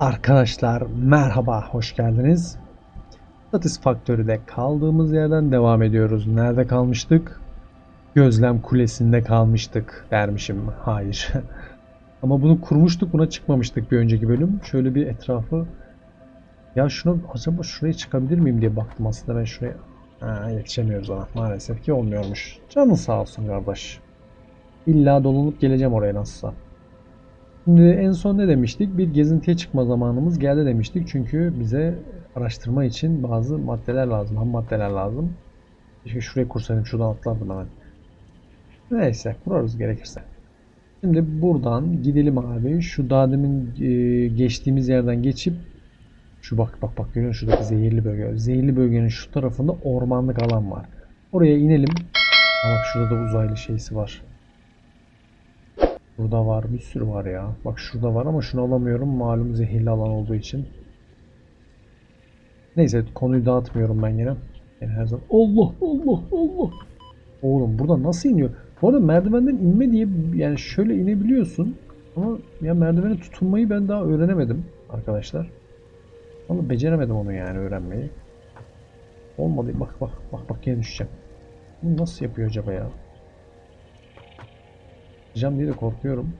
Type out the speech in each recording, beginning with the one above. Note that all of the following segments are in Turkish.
Arkadaşlar merhaba, hoş geldiniz. Satisfactory'de kaldığımız yerden devam ediyoruz. Nerede kalmıştık? Gözlem Kulesi'nde kalmıştık dermişim. Hayır. Ama bunu kurmuştuk, buna çıkmamıştık bir önceki bölüm. Şöyle bir etrafı... Ya şunu acaba şuraya çıkabilir miyim diye baktım aslında ben şuraya. Ha, yetişemiyoruz ona. Maalesef ki olmuyormuş. Canın sağ olsun kardeş. İlla dolanıp geleceğim oraya nasılsa. Şimdi en son ne demiştik? Bir gezintiye çıkma zamanımız geldi demiştik. Çünkü bize araştırma için bazı maddeler lazım. Ham maddeler lazım. Keşke şuraya kursaydım. Şuradan atlardım hemen. Neyse kurarız gerekirse. Şimdi buradan gidelim abi. Şu daha demin e, geçtiğimiz yerden geçip şu bak bak bak görüyor musun şuradaki zehirli bölge. Zehirli bölgenin şu tarafında ormanlık alan var. Oraya inelim. Bak şurada da uzaylı şeysi var. Burada var bir sürü var ya. Bak şurada var ama şunu alamıyorum. Malum zehirli alan olduğu için. Neyse konuyu dağıtmıyorum ben yine. Yani her zaman Allah Allah Allah. Oğlum burada nasıl iniyor? Bu arada merdivenden inme diye yani şöyle inebiliyorsun. Ama ya merdivene tutunmayı ben daha öğrenemedim arkadaşlar. Vallahi beceremedim onu yani öğrenmeyi. Olmadı. Bak bak bak bak yine düşeceğim. Bunu nasıl yapıyor acaba ya? Yapacağım diye de korkuyorum.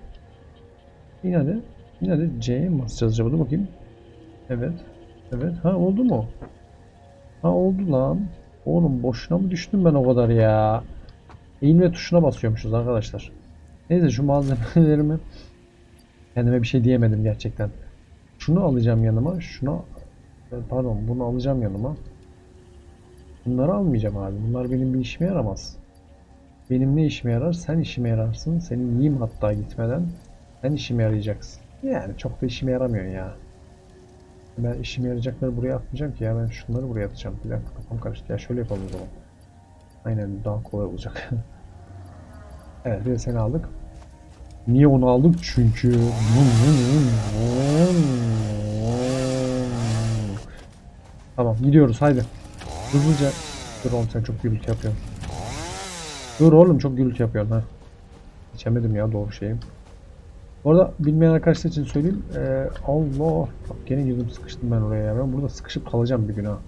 Yine de yine de C'ye mi basacağız? Dur bakayım. Evet. Evet. Ha oldu mu? Ha oldu lan. Oğlum boşuna mı düştüm ben o kadar ya? Eğilme tuşuna basıyormuşuz arkadaşlar. Neyse şu malzemelerimi kendime bir şey diyemedim gerçekten. Şunu alacağım yanıma. Şunu pardon bunu alacağım yanıma. Bunları almayacağım abi. Bunlar benim bir işime yaramaz. Benim ne işime yarar? Sen işime yararsın. Seni yiyeyim hatta gitmeden. Sen işime yarayacaksın. Yani çok da işime yaramıyor ya. Ben işime yarayacakları buraya atmayacağım ki ya. Ben şunları buraya atacağım. Bir dakika kafam karıştı. Ya şöyle yapalım o zaman. Aynen daha kolay olacak. evet bir de seni aldık. Niye onu aldık? Çünkü... Tamam gidiyoruz haydi. Hızlıca. Dur oğlum sen çok gürültü yapıyorsun. Dur oğlum çok gürültü yapıyorsun ha. İçemedim ya doğru şeyi. Orada bilmeyen arkadaşlar için söyleyeyim. Ee, Allah. Bak gene girdim sıkıştım ben oraya ya. Ben burada sıkışıp kalacağım bir gün ha.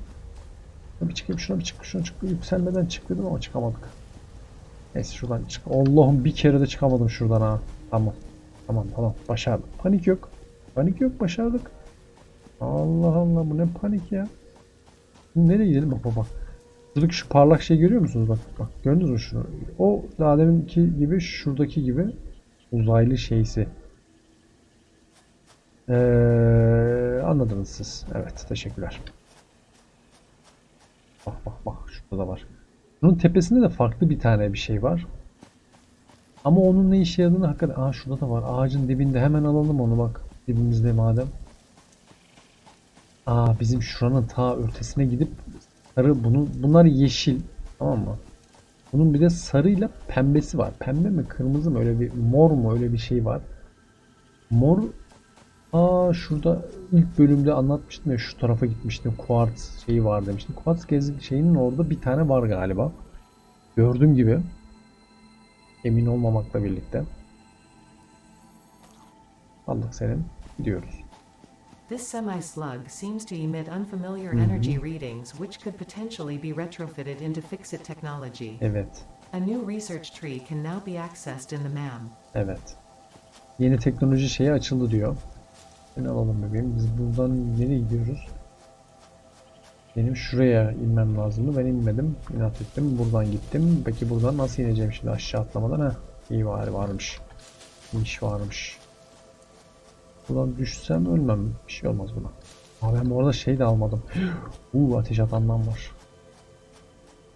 Bir çıkayım şuna bir çık şuna çık. Yükselmeden çık dedim ama çıkamadık. Neyse şuradan çık. Allah'ım bir kere de çıkamadım şuradan ha. Tamam. Tamam tamam başardık. Panik yok. Panik yok başardık. Allah Allah bu ne panik ya. Nereye gidelim bak bak bak. Şuradaki şu parlak şey görüyor musunuz? Bak bak gördünüz mü şunu? O daha deminki gibi şuradaki gibi uzaylı şeysi. Ee, anladınız siz. Evet teşekkürler. Bak bak bak şurada da var. Bunun tepesinde de farklı bir tane bir şey var. Ama onun ne işe yaradığını hakikaten... Aa şurada da var. Ağacın dibinde. Hemen alalım onu bak. Dibimizde madem. Aa bizim şuranın ta ötesine gidip sarı bunu bunlar yeşil tamam mı? Bunun bir de sarıyla pembesi var. Pembe mi kırmızı mı öyle bir mor mu öyle bir şey var. Mor Aa şurada ilk bölümde anlatmıştım ya şu tarafa gitmiştim. Quartz şeyi var demiştim. Quartz gezi şeyinin orada bir tane var galiba. Gördüğüm gibi. Emin olmamakla birlikte. Aldık senin. Gidiyoruz. This semi-slug seems to emit unfamiliar energy readings which could potentially be retrofitted into Fixit technology. Evet. A new research tree can now be accessed in the MAM. Evet. Yeni teknoloji şeyi açıldı diyor. Seni alalım bebeğim. Biz buradan nereye gidiyoruz? Benim şuraya inmem lazımdı. Ben inmedim. İnat ettim. Buradan gittim. Peki buradan nasıl ineceğim şimdi aşağı atlamadan? ha? İyi var varmış. İş varmış. Buradan düşsem ölmem. Bir şey olmaz buna. Aa ben bu arada şey de almadım. Uuu ateş atandan var.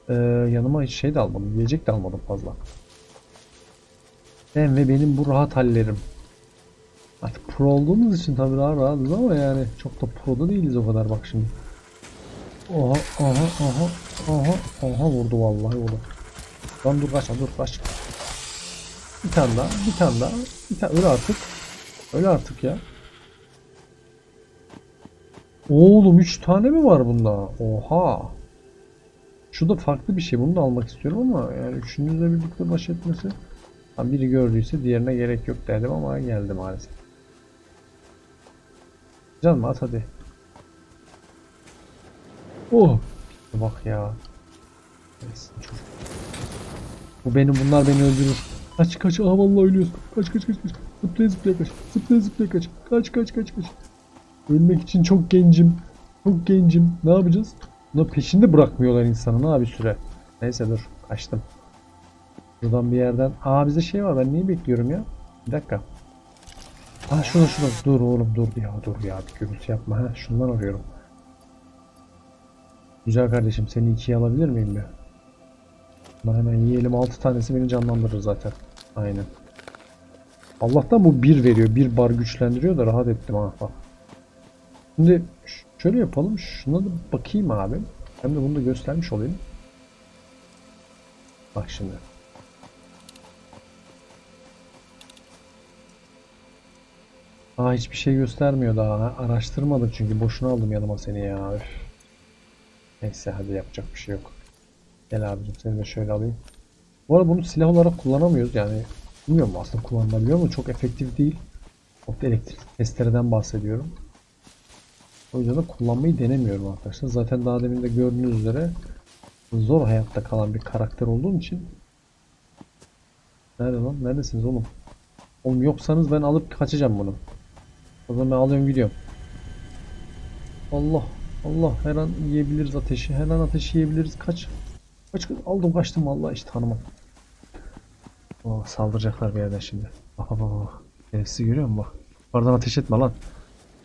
Ee, yanıma hiç şey de almadım. Yiyecek de almadım fazla. Ben ve benim bu rahat hallerim. Artık pro olduğumuz için tabii daha rahatız ama yani çok da pro da değiliz o kadar bak şimdi. Oha aha aha aha aha vurdu vallahi vurdu. Lan dur kaç dur kaç. Bir tane daha bir tane daha bir tane öyle artık. Öyle artık ya. Oğlum 3 tane mi var bunda? Oha. Şu da farklı bir şey. Bunu da almak istiyorum ama yani üçünüzle birlikte baş etmesi. Ha, biri gördüyse diğerine gerek yok dedim ama geldi maalesef. Canım at hadi. Oh. Bak ya. Bu benim bunlar beni öldürür. Kaç kaç aa vallahi ölüyoruz. Kaç kaç kaç kaç. Zıplaya zıplaya kaç. Zıplaya zıplaya kaç. Kaç kaç kaç kaç. Ölmek için çok gencim. Çok gencim. Ne yapacağız? Buna peşinde bırakmıyorlar insanın abi süre. Neyse dur. Kaçtım. Buradan bir yerden. Aa bizde şey var. Ben neyi bekliyorum ya? Bir dakika. Aa şuna şuna. Dur oğlum dur ya dur ya. Bir gürültü yapma. Ha, şundan arıyorum. Güzel kardeşim seni ikiye alabilir miyim bir? Ben hemen yiyelim 6 tanesi beni canlandırır zaten. Aynen. Allah'tan bu 1 veriyor. 1 bar güçlendiriyor da rahat ettim ha bak. Şimdi şöyle yapalım. Şuna da bakayım abi. Hem de bunu da göstermiş olayım. Bak şimdi. Aa hiçbir şey göstermiyor daha. Ha, Araştırmadık çünkü boşuna aldım yanıma seni ya. Üf. Neyse hadi yapacak bir şey yok. Gel abicim seni de şöyle alayım. Bu arada bunu silah olarak kullanamıyoruz yani. Bilmiyorum aslında kullanılabiliyor ama çok efektif değil. Çok elektrik testereden bahsediyorum. O yüzden de kullanmayı denemiyorum arkadaşlar. Zaten daha demin de gördüğünüz üzere zor hayatta kalan bir karakter olduğum için. Nerede lan? Neredesiniz oğlum? Oğlum yoksanız ben alıp kaçacağım bunu. O zaman ben alıyorum gidiyorum. Allah Allah her an yiyebiliriz ateşi. Her an ateşi yiyebiliriz. Kaç. Kaç. Aldım kaçtım vallahi işte tanımam. Oh, saldıracaklar bir yerden şimdi. Bak bak bak. Şerefsiz görüyor musun bak. Oradan ateş etme lan.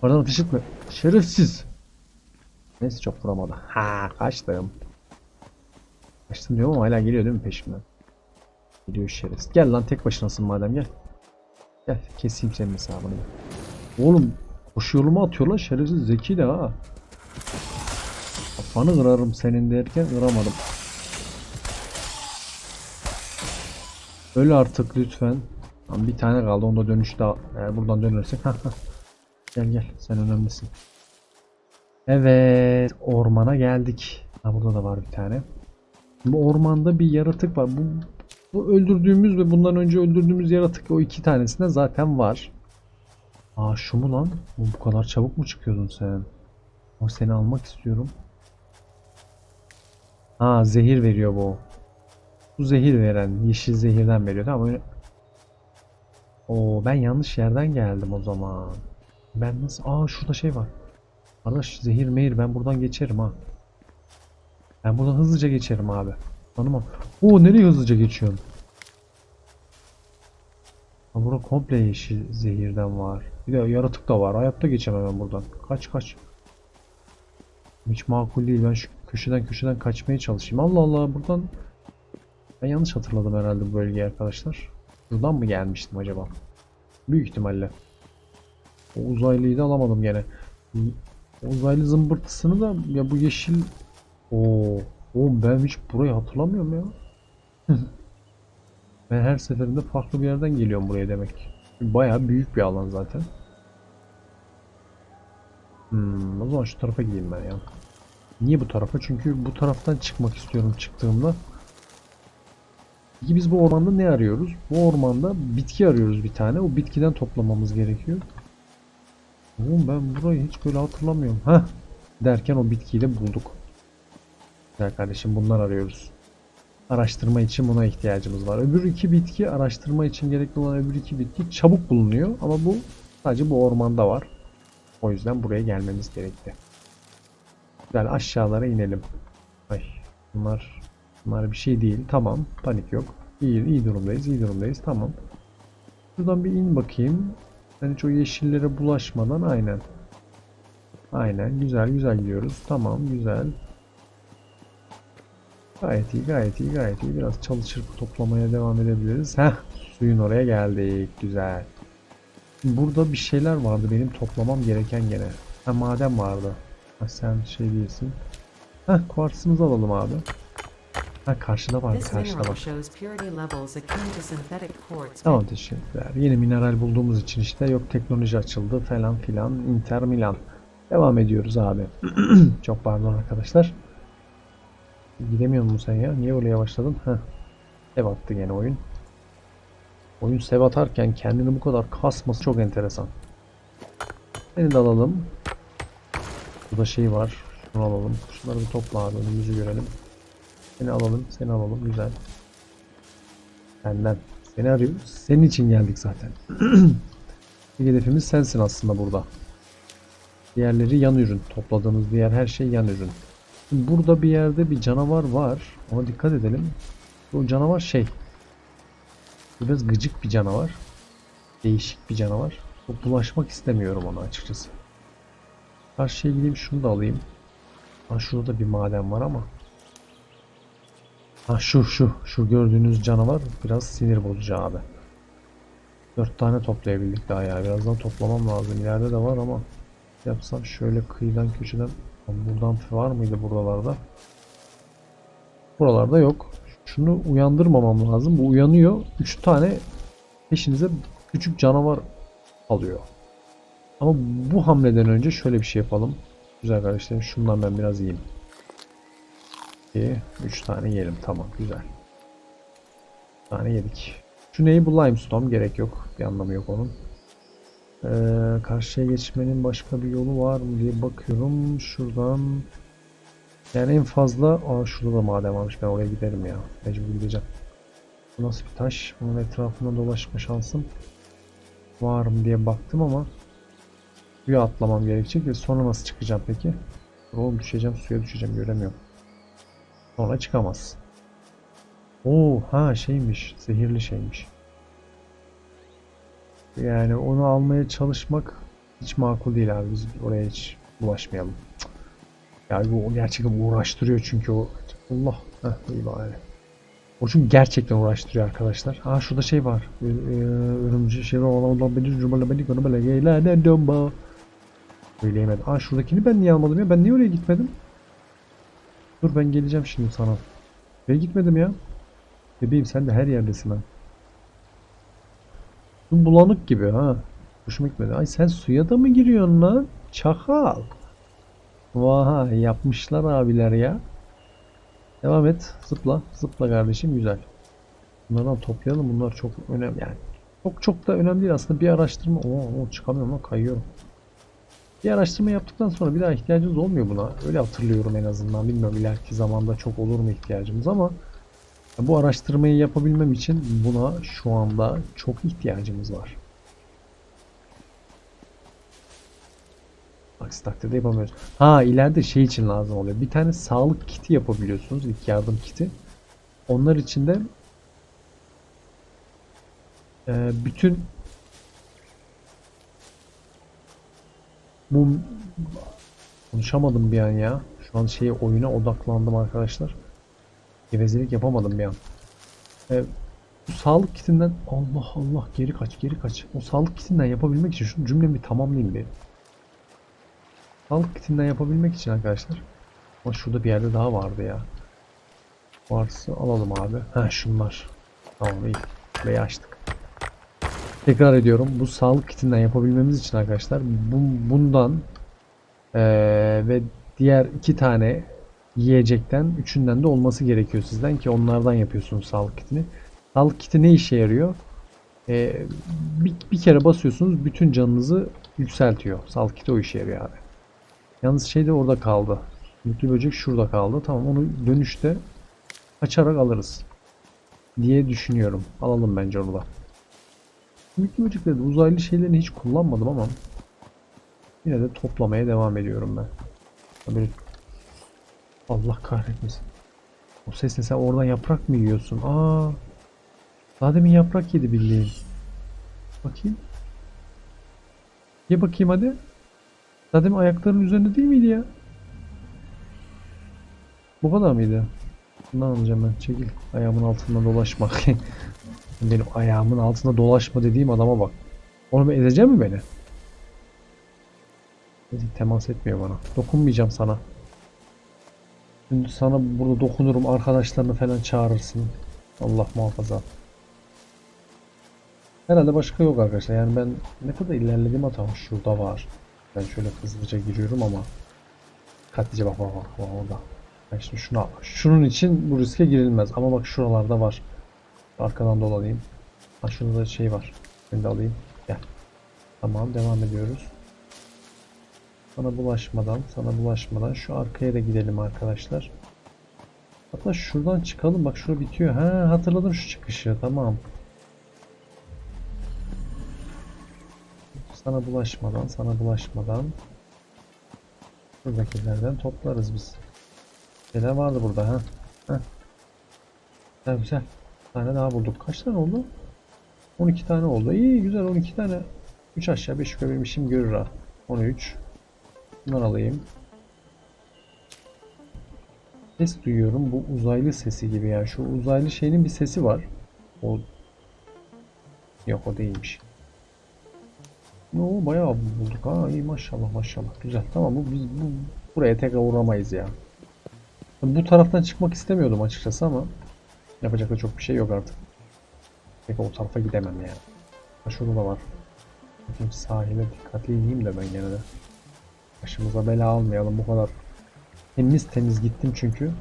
Oradan ateş etme. Şerefsiz. Neyse çok vuramadı. Ha kaçtım. Kaçtım diyorum ama hala geliyor değil mi peşimden? Geliyor şerefsiz. Gel lan tek başınasın madem gel. Gel keseyim senin hesabını. Oğlum koşu yoluma atıyor lan şerefsiz zeki de ha. Kafanı kırarım senin derken kıramadım. Öl artık lütfen. Tamam, bir tane kaldı onda dönüş daha. Eğer buradan hah. gel gel sen önemlisin. Evet ormana geldik. Ha, burada da var bir tane. Bu ormanda bir yaratık var. Bu, bu öldürdüğümüz ve bundan önce öldürdüğümüz yaratık o iki tanesinde zaten var. Aa şu mu lan? Bu kadar çabuk mu çıkıyordun sen? Ama seni almak istiyorum. Ha zehir veriyor bu. Bu zehir veren. Yeşil zehirden veriyor. Tamam öyle. Oo ben yanlış yerden geldim o zaman. Ben nasıl? Aa şurada şey var. Arkadaş zehir mehir ben buradan geçerim ha. Ben buradan hızlıca geçerim abi. Tanımam. Oo nereye hızlıca geçiyorsun? Ha burada komple yeşil zehirden var. Bir de yaratık da var. Hayatta geçemem ben buradan. Kaç kaç. Hiç makul değil. Ben şu köşeden köşeden kaçmaya çalışayım. Allah Allah buradan ben yanlış hatırladım herhalde bu bölgeyi arkadaşlar. Buradan mı gelmiştim acaba? Büyük ihtimalle. O uzaylıyı da alamadım gene. O uzaylı zımbırtısını da ya bu yeşil Oo, oğlum ben hiç burayı hatırlamıyorum ya. ben her seferinde farklı bir yerden geliyorum buraya demek. Bayağı büyük bir alan zaten. Hmm, o zaman şu tarafa gideyim ben ya. Niye bu tarafa? Çünkü bu taraftan çıkmak istiyorum çıktığımda. Peki biz bu ormanda ne arıyoruz? Bu ormanda bitki arıyoruz bir tane. O bitkiden toplamamız gerekiyor. Oğlum ben burayı hiç böyle hatırlamıyorum. Heh. Derken o bitkiyi de bulduk. Güzel kardeşim bunlar arıyoruz. Araştırma için buna ihtiyacımız var. Öbür iki bitki araştırma için gerekli olan öbür iki bitki çabuk bulunuyor. Ama bu sadece bu ormanda var. O yüzden buraya gelmemiz gerekti. Güzel aşağılara inelim. Ay bunlar bunlar bir şey değil. Tamam panik yok. İyi, iyi durumdayız iyi durumdayız tamam. Şuradan bir in bakayım. Ben hiç o yeşillere bulaşmadan aynen. Aynen güzel güzel gidiyoruz. Tamam güzel. Gayet iyi gayet iyi gayet iyi. Biraz çalışır toplamaya devam edebiliriz. Heh suyun oraya geldik. Güzel. Burada bir şeyler vardı benim toplamam gereken gene. Ha maden vardı. Ha, sen şey değilsin. Heh kuartsımızı alalım abi. Ha karşıda var karşıda bak. Tamam teşekkürler. Yeni mineral bulduğumuz için işte yok teknoloji açıldı falan filan. Inter Milan. Devam ediyoruz abi. Çok pardon arkadaşlar. Gidemiyor musun sen ya? Niye öyle yavaşladın? Heh. Sev attı gene oyun. Oyun sev atarken kendini bu kadar kasması çok enteresan. Seni de alalım. Burada şey var. Şunu alalım. Şunları bir topla abi. Önümüzü görelim. Seni alalım. Seni alalım. Güzel. Senden. Seni arıyoruz. Senin için geldik zaten. Bir hedefimiz sensin aslında burada. Diğerleri yan ürün. Topladığımız diğer her şey yan ürün. Şimdi burada bir yerde bir canavar var. Ona dikkat edelim. O canavar şey. Biraz gıcık bir canavar. Değişik bir canavar. Bulaşmak istemiyorum ona açıkçası. Karşıya gideyim şunu da alayım. Ha şurada da bir maden var ama. Ha şu şu şu gördüğünüz canavar biraz sinir bozucu abi. Dört tane toplayabildik daha ya. Birazdan toplamam lazım. İleride de var ama yapsam şöyle kıyıdan köşeden buradan var mıydı buralarda? Buralarda yok. Şunu uyandırmamam lazım. Bu uyanıyor. Üç tane peşinize küçük canavar alıyor. Ama bu hamleden önce şöyle bir şey yapalım. Güzel kardeşlerim şundan ben biraz yiyeyim. 2, 3 tane yiyelim. Tamam güzel. Tane yedik. Şu neyi bu limestone gerek yok. Bir anlamı yok onun. Ee, karşıya geçmenin başka bir yolu var mı diye bakıyorum. Şuradan yani en fazla aa şurada da maden varmış. Ben oraya giderim ya. Mecbur gideceğim. Bu nasıl bir taş? Bunun etrafında dolaşma şansım var mı diye baktım ama suya atlamam gerekecek ve sonra nasıl çıkacağım peki? Oğlum düşeceğim suya düşeceğim göremiyorum. Sonra çıkamaz. Oo ha şeymiş zehirli şeymiş. Yani onu almaya çalışmak hiç makul değil abi biz oraya hiç bulaşmayalım. Cık. Yani bu gerçekten uğraştırıyor çünkü o Allah heh, iyi bari. O çünkü gerçekten uğraştırıyor arkadaşlar. Aa şurada şey var. Ee, Örümcü şey var. Ona beni konu böyle. Söyleyemedim. Aa şuradakini ben niye almadım ya? Ben niye oraya gitmedim? Dur ben geleceğim şimdi sana. Oraya gitmedim ya. Bebeğim sen de her yerdesin ha. Bu bulanık gibi ha. Hoşuma gitmedi. Ay sen suya da mı giriyorsun lan? Çakal. Vay yapmışlar abiler ya. Devam et. Zıpla. Zıpla kardeşim. Güzel. Bunlardan toplayalım. Bunlar çok önemli. Yani çok çok da önemli değil aslında. Bir araştırma. Oo, oo çıkamıyorum lan. Kayıyorum. Bir araştırma yaptıktan sonra bir daha ihtiyacımız olmuyor buna. Öyle hatırlıyorum en azından. Bilmiyorum ileriki zamanda çok olur mu ihtiyacımız ama bu araştırmayı yapabilmem için buna şu anda çok ihtiyacımız var. Aksi takdirde yapamıyoruz. Ha ileride şey için lazım oluyor. Bir tane sağlık kiti yapabiliyorsunuz. ilk yardım kiti. Onlar için de e, bütün bu konuşamadım bir an ya. Şu an şeye oyuna odaklandım arkadaşlar. Gevezelik yapamadım bir an. E, bu sağlık kitinden Allah Allah geri kaç geri kaç. O sağlık kitinden yapabilmek için şu cümlemi tamamlayayım bir. Sağlık kitinden yapabilmek için arkadaşlar. Ama şurada bir yerde daha vardı ya. Varsa alalım abi. Ha şunlar. Tamam iyi. Burayı açtık. Tekrar ediyorum. Bu sağlık kitinden yapabilmemiz için arkadaşlar bu, bundan eee, ve diğer iki tane yiyecekten üçünden de olması gerekiyor sizden ki onlardan yapıyorsunuz sağlık kitini. Sağlık kiti ne işe yarıyor? Ee, bir, bir kere basıyorsunuz bütün canınızı yükseltiyor. Sağlık kiti o işe yarıyor abi. Yalnız şey de orada kaldı. Yüklü böcek şurada kaldı. Tamam onu dönüşte açarak alırız. Diye düşünüyorum. Alalım bence onu da. De uzaylı şeylerini hiç kullanmadım ama yine de toplamaya devam ediyorum ben. Böyle Allah kahretmesin. O ses ne sen oradan yaprak mı yiyorsun? Aa. Daha demin yaprak yedi bildiğin. Bakayım. Ye bakayım hadi. Daha demin ayaklarının üzerinde değil miydi ya? Bu kadar mıydı? Bundan alacağım ben. Çekil. Ayağımın altında dolaşma. Benim ayağımın altında dolaşma dediğim adama bak. Onu ezecek mi beni? Temas etmiyor bana. Dokunmayacağım sana. Şimdi sana burada dokunurum arkadaşlarını falan çağırırsın. Allah muhafaza. Herhalde başka yok arkadaşlar. Yani ben ne kadar ilerledim hatam şurada var. Ben şöyle hızlıca giriyorum ama dikkatlice bak bak bak, bak orada. Ben şimdi şunu şunun için bu riske girilmez ama bak şuralarda var. Arkadan dolanayım. Ha şurada da şey var. Ben de alayım. Gel. Tamam devam ediyoruz. Sana bulaşmadan, sana bulaşmadan şu arkaya da gidelim arkadaşlar. Hatta şuradan çıkalım. Bak şurada bitiyor. Ha hatırladım şu çıkışı. Tamam. Sana bulaşmadan, sana bulaşmadan. Buradakilerden toplarız biz. Neler vardı burada ha? ha. Güzel güzel. Tane daha bulduk. Kaç tane oldu? 12 tane oldu. İyi güzel 12 tane. 3 aşağı 5 yukarı benim işim görür ha. 13. Bundan alayım. Ses duyuyorum. Bu uzaylı sesi gibi ya. Şu uzaylı şeyin bir sesi var. O Yok o değilmiş. Oo bayağı bulduk ha. İyi maşallah maşallah. Güzel. Tamam bu biz bu, buraya tekrar uğramayız ya. Bu taraftan çıkmak istemiyordum açıkçası ama yapacak da çok bir şey yok artık. Peki o tarafa gidemem ya. Ha şurada da var. Bakayım sahile dikkatli ineyim de ben gene de. Başımıza bela almayalım bu kadar. Temiz temiz gittim çünkü.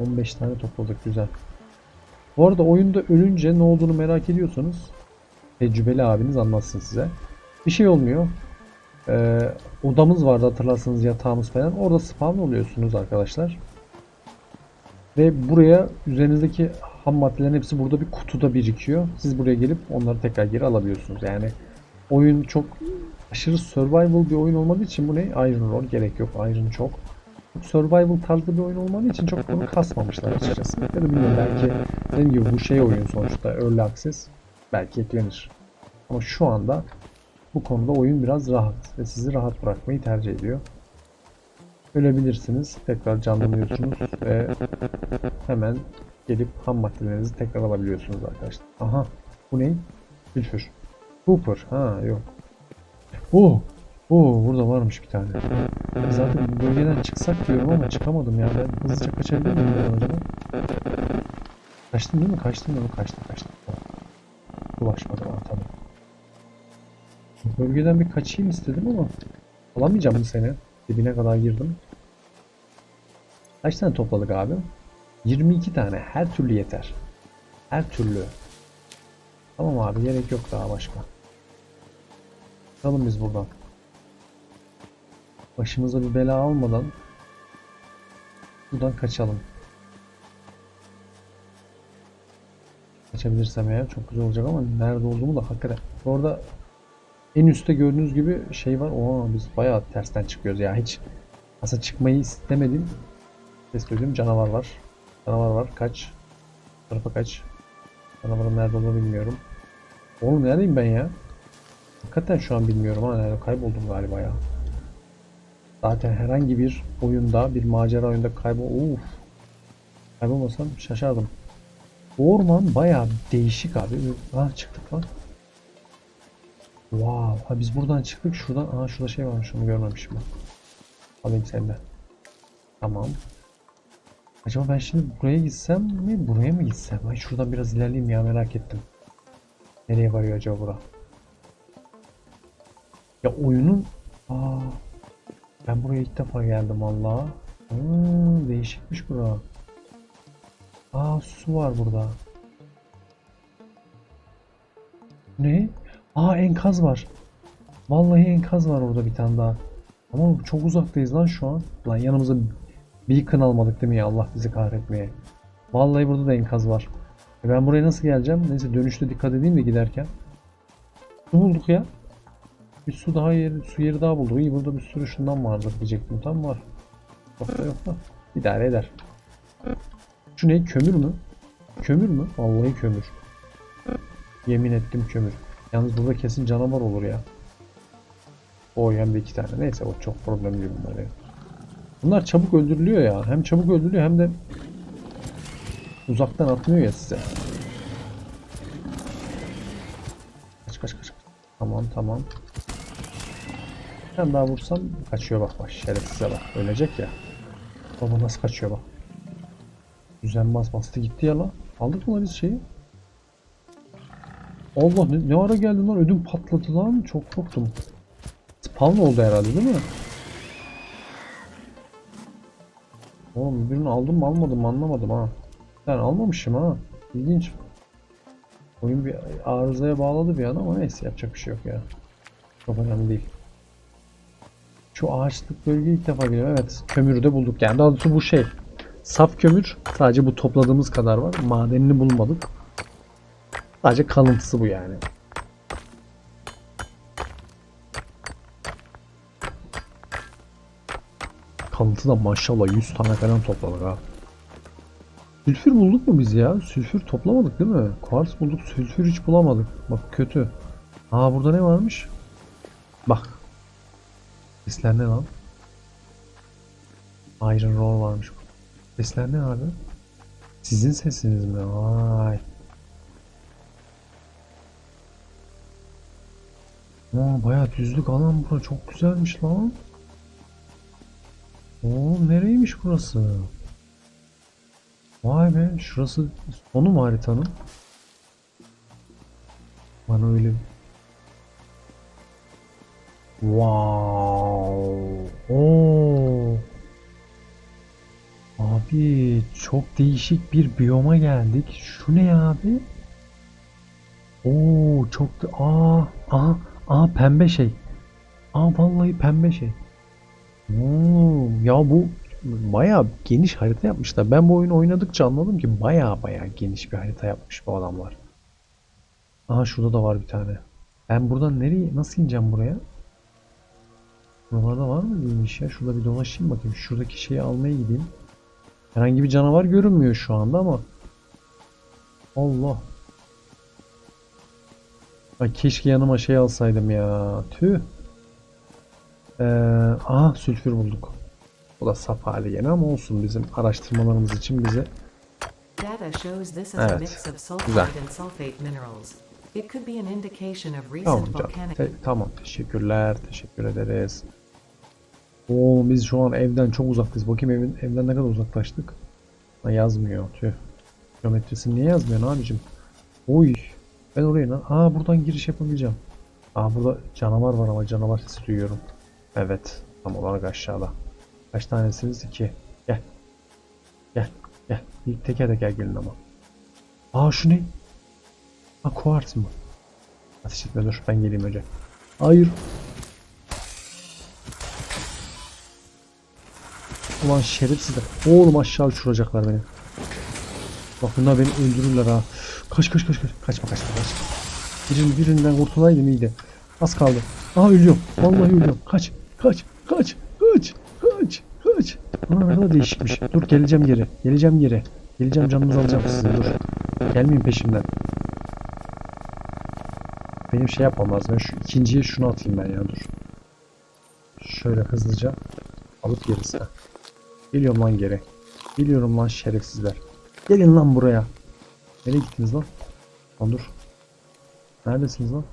15 tane topladık güzel. Bu arada oyunda ölünce ne olduğunu merak ediyorsanız tecrübeli abiniz anlatsın size. Bir şey olmuyor. Ee, odamız vardı hatırlarsanız yatağımız falan. Orada spawn oluyorsunuz arkadaşlar. Ve buraya üzerinizdeki ham maddelerin hepsi burada bir kutuda birikiyor. Siz buraya gelip onları tekrar geri alabiliyorsunuz. Yani oyun çok aşırı survival bir oyun olmadığı için bu ne? Iron Roll gerek yok. Iron çok. Survival tarzı bir oyun olmadığı için çok bunu kasmamışlar açıkçası. Ya da bilmiyorum belki dediğim gibi bu şey oyun sonuçta Early Access. Belki eklenir. Ama şu anda bu konuda oyun biraz rahat ve sizi rahat bırakmayı tercih ediyor. Ölebilirsiniz, tekrar canlanıyorsunuz ve hemen gelip ham maddelerinizi tekrar alabiliyorsunuz arkadaşlar. Aha, bu ne? Sülfür. Cooper, ha yok. Oh, oh burada varmış bir tane. Zaten bu bölgeden çıksak diyorum ama çıkamadım ya. Ben hızlıca kaçabilir miyim buradan acaba? Kaçtım değil mi? Kaçtım değil mi? Kaçtım kaçtım. Ulaşmadım ha tamam. Bölgeden bir kaçayım istedim ama alamayacağım bu sene. Dibine kadar girdim. Kaç tane topladık abi? 22 tane. Her türlü yeter. Her türlü. Tamam abi gerek yok daha başka. Çıkalım biz buradan. Başımıza bir bela almadan buradan kaçalım. Kaçabilirsem eğer çok güzel olacak ama nerede olduğumu da hakikaten. Bu arada en üstte gördüğünüz gibi şey var. Oo biz bayağı tersten çıkıyoruz ya. Hiç aslında çıkmayı istemedim. Ses duydum. Canavar var. Canavar var. Kaç. Bu tarafa kaç. Canavarın nerede olduğunu bilmiyorum. Oğlum neredeyim ben ya? Hakikaten şu an bilmiyorum ha. Nerede kayboldum galiba ya. Zaten herhangi bir oyunda, bir macera oyunda kaybol... Uf. Kaybolmasam şaşardım. Orman bayağı değişik abi. Ha çıktık lan. Wow. Ha biz buradan çıktık. Şuradan. Aa şurada şey varmış. Onu görmemişim ben. Alayım seni de. Tamam. Acaba ben şimdi buraya gitsem mi? Buraya mı gitsem? Ay şuradan biraz ilerleyeyim ya merak ettim. Nereye varıyor acaba bura? Ya oyunun... Aa, ben buraya ilk defa geldim Allah. Hmm, değişikmiş bura. Aa su var burada. Ne? Aa enkaz var. Vallahi enkaz var orada bir tane daha. Ama çok uzaktayız lan şu an. Lan yanımıza beacon almadık değil mi ya Allah bizi kahretmeye. Vallahi burada da enkaz var. E ben buraya nasıl geleceğim? Neyse dönüşte dikkat edeyim de giderken. Su bulduk ya. Bir su daha yeri, su yeri daha bulduk. İyi burada bir sürü şundan vardır diyecektim. Tam var. Yok da yok da. İdare eder. Şu ne? Kömür mü? Kömür mü? Vallahi kömür. Yemin ettim kömür. Yalnız burada kesin canavar olur ya. O hem de iki tane. Neyse o çok problemli bunlar ya. Bunlar çabuk öldürülüyor ya. Hem çabuk öldürülüyor hem de uzaktan atmıyor ya size. Kaç kaç kaç. Tamam tamam. Bir daha vursam kaçıyor bak bak şerefsize bak. Ölecek ya. Baba nasıl kaçıyor bak. Düzenbaz bastı gitti ya lan. Aldık mı lan biz şeyi? Allah ne, ne ara geldi lan ödüm patladı lan çok korktum. Spawn oldu herhalde değil mi? Oğlum birini aldım mı almadım mı anlamadım ha. Ben almamışım ha. İlginç. Oyun bir arızaya bağladı bir an ama neyse yapacak bir şey yok ya. Çok önemli değil. Şu ağaçlık bölgeyi ilk defa geliyorum. Evet kömürü de bulduk. Yani daha bu şey. Saf kömür. Sadece bu topladığımız kadar var. Madenini bulmadık. Sadece kalıntısı bu yani. Kalıntı da maşallah 100 tane falan topladık ha. Sülfür bulduk mu biz ya? Sülfür toplamadık değil mi? Kuars bulduk, sülfür hiç bulamadık. Bak kötü. Aa burada ne varmış? Bak. Sesler ne lan? Iron Roll varmış. Sesler ne abi? Sizin sesiniz mi? Vay. Aa, bayağı düzlük alan bura çok güzelmiş lan. Oo nereymiş burası? Vay be şurası sonu mu haritanın? Bana öyle Wow. Oo. Abi çok değişik bir biyoma geldik. Şu ne abi? Oo çok da aa aa aa pembe şey. Aa vallahi pembe şey. Oo, ya bu bayağı geniş harita yapmışlar. Ben bu oyunu oynadıkça anladım ki bayağı bayağı geniş bir harita yapmış bu adamlar. Aha şurada da var bir tane. Ben buradan nereye nasıl ineceğim buraya? Buralarda var mı iyiymiş ya? Şurada bir dolaşayım bakayım. Şuradaki şeyi almaya gideyim. Herhangi bir canavar görünmüyor şu anda ama. Allah. Ay keşke yanıma şey alsaydım ya. Tüh. Ee, aha sülfür bulduk. O da saf hali yine ama olsun bizim araştırmalarımız için bize Evet, güzel. Tamam canım. Te- tamam teşekkürler. Teşekkür ederiz. Oo biz şu an evden çok uzaktayız. Bakayım evin, evden ne kadar uzaklaştık. Ha, yazmıyor. Tüh. Kilometresini niye yazmıyor abicim? Oy. Ben oraya na- Aa buradan giriş yapabileceğim. Aa burada canavar var ama canavar sesi duyuyorum. Evet. Tam olarak aşağıda. Kaç tanesiniz? İki. Gel. Gel. Gel. Bir teker teker gelin ama. Aa şu ne? Ha kuart mı? Ateş etme dur ben geleyim önce. Hayır. Ulan şerefsizler. Oğlum aşağı uçuracaklar beni. Bak bunlar beni öldürürler ha. Kaç kaç kaç kaç. Kaçma kaçma kaç. Birin, birinden kurtulaydım iyiydi. Az kaldı. Aha ölüyorum. Vallahi ölüyorum. Kaç kaç kaç kaç kaç kaç. Aa ne kadar değişikmiş. Dur geleceğim geri. Geleceğim geri. Geleceğim canınızı alacağım sizin dur. Gelmeyin peşimden. Benim şey yapmam lazım. Ben şu ikinciye şunu atayım ben ya dur. Şöyle hızlıca alıp gerisi. Geliyorum lan geri. Geliyorum lan şerefsizler. Gelin lan buraya. Nereye gittiniz lan? Lan dur. Neredesiniz lan?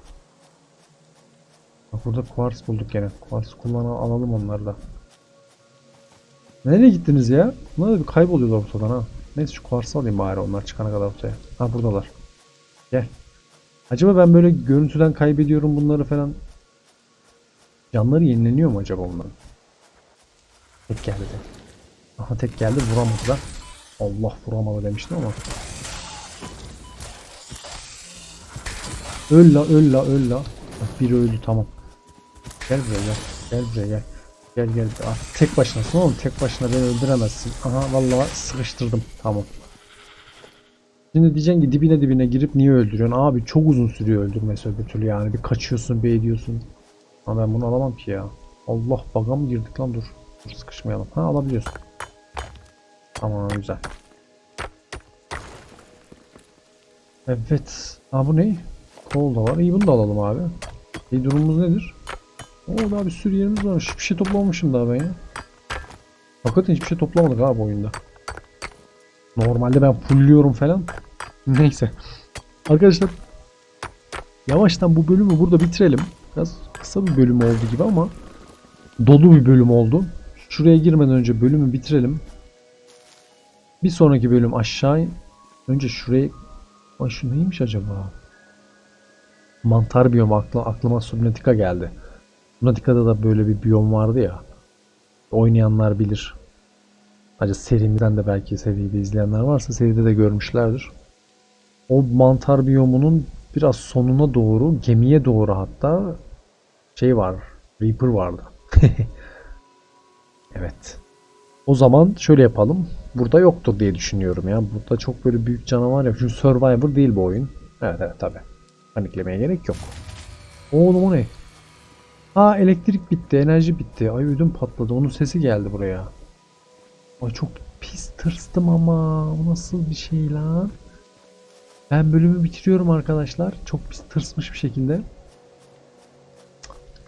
Bak burada kuars bulduk gene. Kuars kullanan alalım onları da. Nereye gittiniz ya? Bunlar da bir kayboluyorlar ortadan ha. Neyse şu kuarsı alayım bari onlar çıkana kadar ortaya. Ha buradalar. Gel. Acaba ben böyle görüntüden kaybediyorum bunları falan. Canları yenileniyor mu acaba onların? Tek geldi. Aha tek geldi vuramadı da. Allah vuramadı demiştim ama. Öl la öl la öl la. Bak biri öldü tamam. Gel buraya gel. Gel buraya gel. Gel gel. Ah, tek başınasın oğlum. Tek başına beni öldüremezsin. Aha vallahi sıkıştırdım. Tamam. Şimdi diyeceksin ki dibine dibine girip niye öldürüyorsun? Abi çok uzun sürüyor öldürmesi öbür türlü yani. Bir kaçıyorsun bir ediyorsun. Ama ben bunu alamam ki ya. Allah baga mı girdik lan dur. Dur sıkışmayalım. Ha alabiliyorsun. Tamam güzel. Evet. Ha bu ne? Kol da var. İyi bunu da alalım abi. İyi durumumuz nedir? Oo daha bir sürü yerimiz var. Hiçbir şey toplamamışım daha ben ya. Hakikaten hiçbir şey toplamadık abi oyunda. Normalde ben fullliyorum falan. Neyse. Arkadaşlar yavaştan bu bölümü burada bitirelim. Biraz kısa bir bölüm oldu gibi ama dolu bir bölüm oldu. Şuraya girmeden önce bölümü bitirelim. Bir sonraki bölüm aşağı önce şuraya Ay şu neymiş acaba? Mantar biyomu aklı, aklıma Subnautica geldi. Subnautica'da da böyle bir biyom vardı ya. Oynayanlar bilir. Acaba serimizden de belki seriyi de izleyenler varsa seride de görmüşlerdir. O mantar biyomunun biraz sonuna doğru, gemiye doğru hatta şey var. Reaper vardı. Evet. O zaman şöyle yapalım. Burada yoktur diye düşünüyorum ya. Burada çok böyle büyük canavar yok. Çünkü Survivor değil bu oyun. Evet evet tabi. Paniklemeye gerek yok. Oğlum o ne? Aa elektrik bitti, enerji bitti. Ay ödüm patladı. Onun sesi geldi buraya. Ay çok pis tırstım ama. Bu nasıl bir şey lan? Ben bölümü bitiriyorum arkadaşlar. Çok pis tırsmış bir şekilde.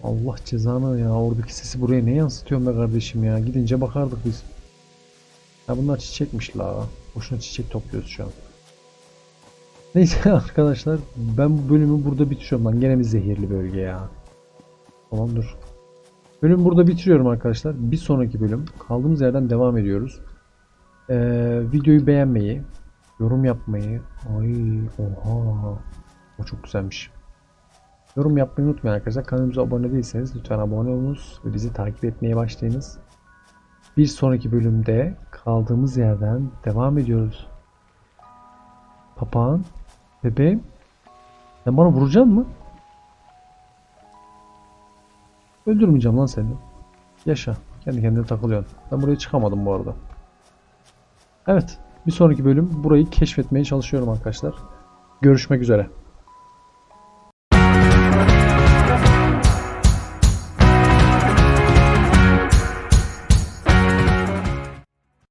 Allah cezanı ya. Oradaki sesi buraya ne yansıtıyorum be kardeşim ya. Gidince bakardık biz. Ya bunlar çiçekmiş la. Boşuna çiçek topluyoruz şu an. Neyse arkadaşlar. Ben bu bölümü burada bitiriyorum lan. Gene bir zehirli bölge ya. Tamam dur. Bölümü burada bitiriyorum arkadaşlar. Bir sonraki bölüm kaldığımız yerden devam ediyoruz. Ee, videoyu beğenmeyi, yorum yapmayı. Ay oha. O çok güzelmiş. Yorum yapmayı unutmayın arkadaşlar. Kanalımıza abone değilseniz lütfen abone olunuz ve bizi takip etmeye başlayınız. Bir sonraki bölümde kaldığımız yerden devam ediyoruz. Papağan, bebeğim, sen bana vuracaksın mı? Öldürmeyeceğim lan seni. Yaşa. Kendi kendine takılıyorsun. Ben buraya çıkamadım bu arada. Evet. Bir sonraki bölüm burayı keşfetmeye çalışıyorum arkadaşlar. Görüşmek üzere.